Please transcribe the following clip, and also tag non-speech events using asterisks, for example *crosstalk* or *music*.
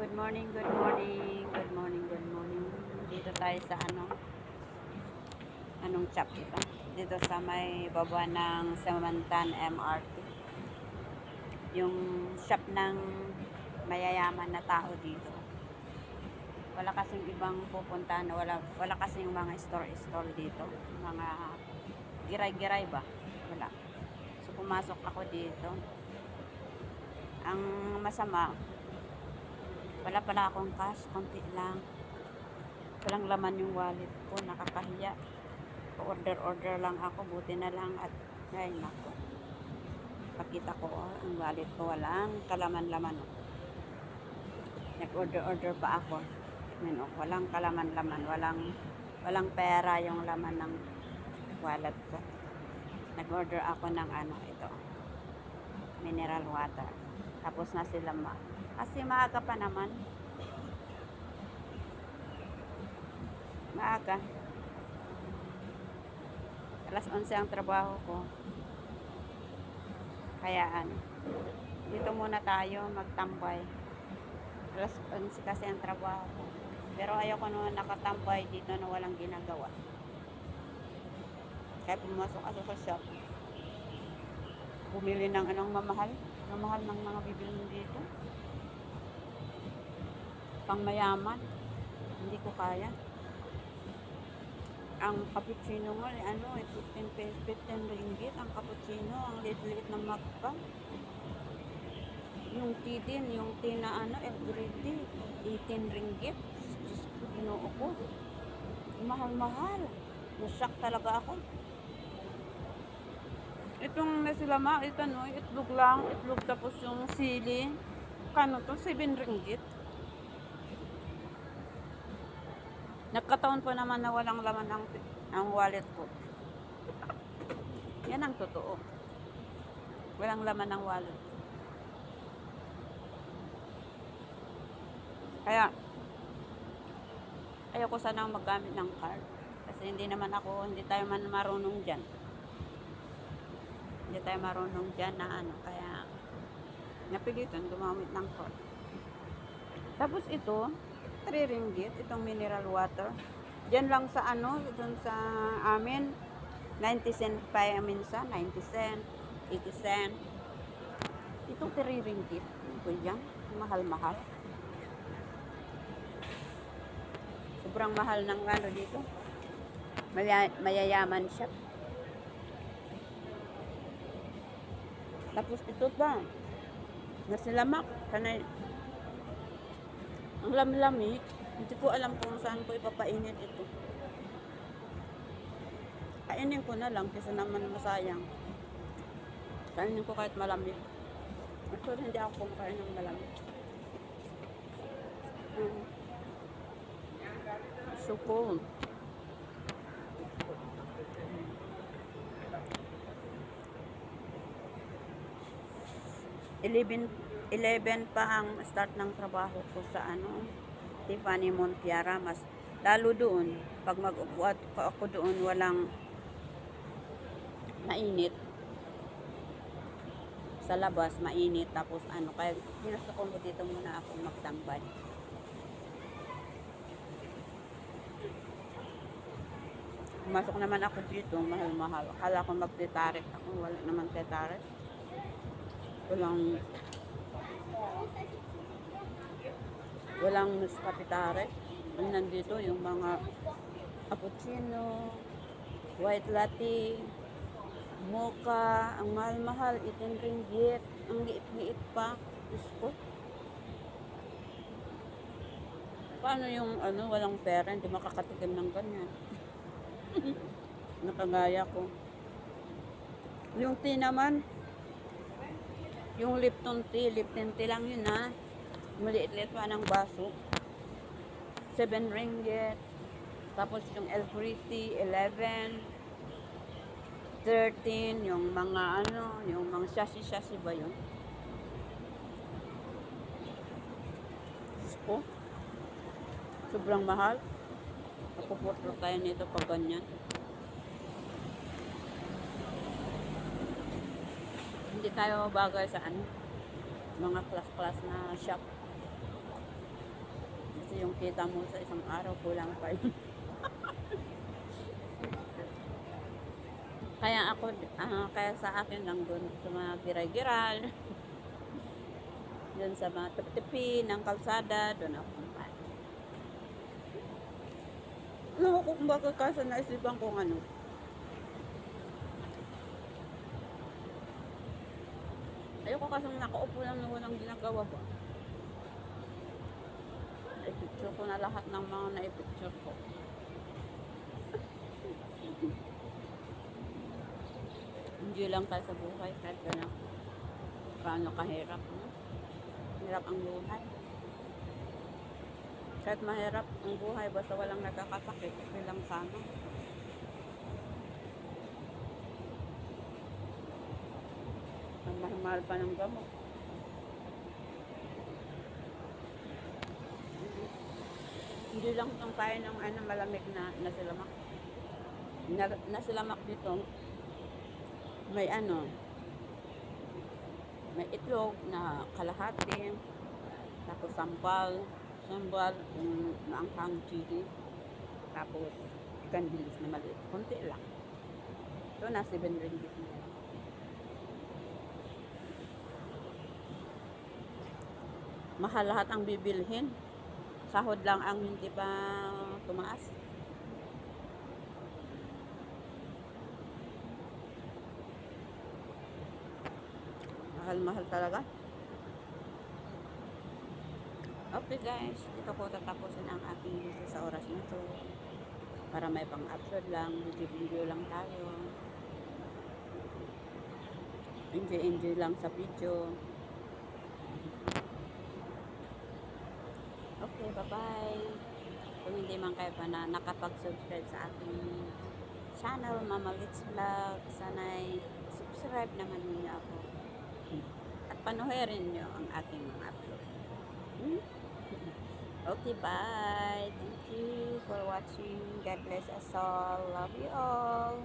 Good morning, good morning, good morning, good morning. Dito tayo sa ano, anong shop ito? Dito sa may baba ng Samantan MRT. Yung shop ng mayayaman na tao dito. Wala kasing ibang pupuntahan, wala, wala kasing mga store-store dito. Mga giray-giray ba? Wala. So pumasok ako dito. Ang masama, wala pala akong cash, konti lang. Walang laman yung wallet ko, nakakahiya. order-order lang ako, buti na lang at ay nako. Pakita ko, oh, ang wallet ko walang kalaman-laman. Oh. Nag-order-order pa ako. Yan, oh, walang kalaman-laman, walang walang pera yung laman ng wallet ko. Nag-order ako ng ano ito. Mineral water. Tapos na sila ma. Kasi maaga pa naman. Maaga. Alas 11 ang trabaho ko. Kaya ano, dito muna tayo magtambay. Alas 11 kasi ang trabaho ko. Pero ayoko naman nakatambay dito na walang ginagawa. Kaya pumasok ako sa shop. Bumili ng anong mamahal. Mamahal ng mga bibili dito. Pang mayaman. Hindi ko kaya. Ang cappuccino nga, eh, ano, eh, 15 pesos, 15 ringgit. Ang cappuccino, ang liit-liit na magpa. Yung tea din, yung tea na ano, everyday, 18 ringgit. Diyos ko, ginoo ko. Mahal-mahal. Nasyak talaga ako. Itong nasilama, ito no, itlog lang, itlog tapos yung sili. Kano to? 7 ringgit. Nagkataon pa naman na walang laman ang, ang wallet ko. Yan ang totoo. Walang laman ang wallet. Kaya, ayoko sana magamit ng card. Kasi hindi naman ako, hindi tayo man marunong dyan. Hindi tayo marunong dyan na ano. Kaya, napilitan gumamit ng card. Tapos ito, 3 ringgit, itong mineral water. Diyan lang sa ano, dun sa amin, 90 cent pa minsan, 90 cent, 80 cent. Ito 3 ringgit. Ba yan? Mahal-mahal. Sobrang mahal ng ano dito. Maya, mayayaman siya. Tapos ito pa. Nasilamak. Sanay, ang lamlamig. Hindi ko alam kung saan ko ipapainit ito. Kainin ko na lang kasi naman masayang. Kainin ko kahit malamig. Actually, hindi ako kumakain ng malamig. Hmm. So cool. 11, 11 pa ang start ng trabaho ko sa ano, Tiffany Montiara. Mas, lalo doon, pag mag-upuat pa ako doon, walang mainit. Sa labas, mainit. Tapos ano, kaya ginusto ko dito muna ako magtambay. Pumasok naman ako dito, mahal-mahal. Akala ko mag-tetarek ako, wala naman tetarek. Walang walang muskapitare. Ang nandito yung mga cappuccino, white latte, mocha, ang mahal-mahal, 18 ringgit, ang liit-liit pa. Diyos ko. Paano yung ano, walang pera, hindi makakatikim ng ganyan. *laughs* Nakagaya ko. Yung tea naman, yung Lipton tea, Lipton tea lang yun ha. Maliit-liit pa ng baso. 7 ringgit. Tapos yung El Pretty, 11. 13, yung mga ano, yung mga shashi-shashi ba yun? Diyos ko. Sobrang mahal. Napuputro tayo nito pag ganyan. Hindi tayo bagay sa ano, mga class-class na shop. Kasi yung kita mo sa isang araw, kulang pa yun. *laughs* kaya ako, ah, kaya sa akin lang doon sa mga giray-giral. doon sa mga tipi ng kalsada, doon ako kumain. Ko kung bakit kasi naisipan kong ano, Kasi nakaupo lang na walang ginagawa ba. Na-picture ko na lahat ng mga na-picture ko. *laughs* Hindi lang tayo sa buhay kahit gano'n. Paano kahirap, no? Hirap ang buhay. Kahit mahirap ang buhay, basta walang nagkakasakit, okay lang sana. Ang mahal pa ng gamot. Hindi lang itong kaya ng ano, malamig na nasilamak. Na, nasilamak dito, may ano, may itlog na kalahati, tapos sambal, sambal, yung naanghang chili, tapos ikan bilis na maliit, konti lang. Ito na 7 ringgit na mahal lahat ang bibilhin. Sahod lang ang hindi pa tumaas. Mahal-mahal talaga. Okay guys, dito ko tatapusin ang aking video sa oras na to. Para may pang-upload lang, video-video lang tayo. Enjoy-enjoy lang sa video. Okay, bye-bye. Kung hindi man kayo pa na nakapag-subscribe sa aking channel, Mama Litz Vlog, sana'y subscribe naman niyo ako. At panuherin niyo ang aking mga upload. Hmm? *laughs* Okay, bye. Thank you for watching. God bless us all. Love you all.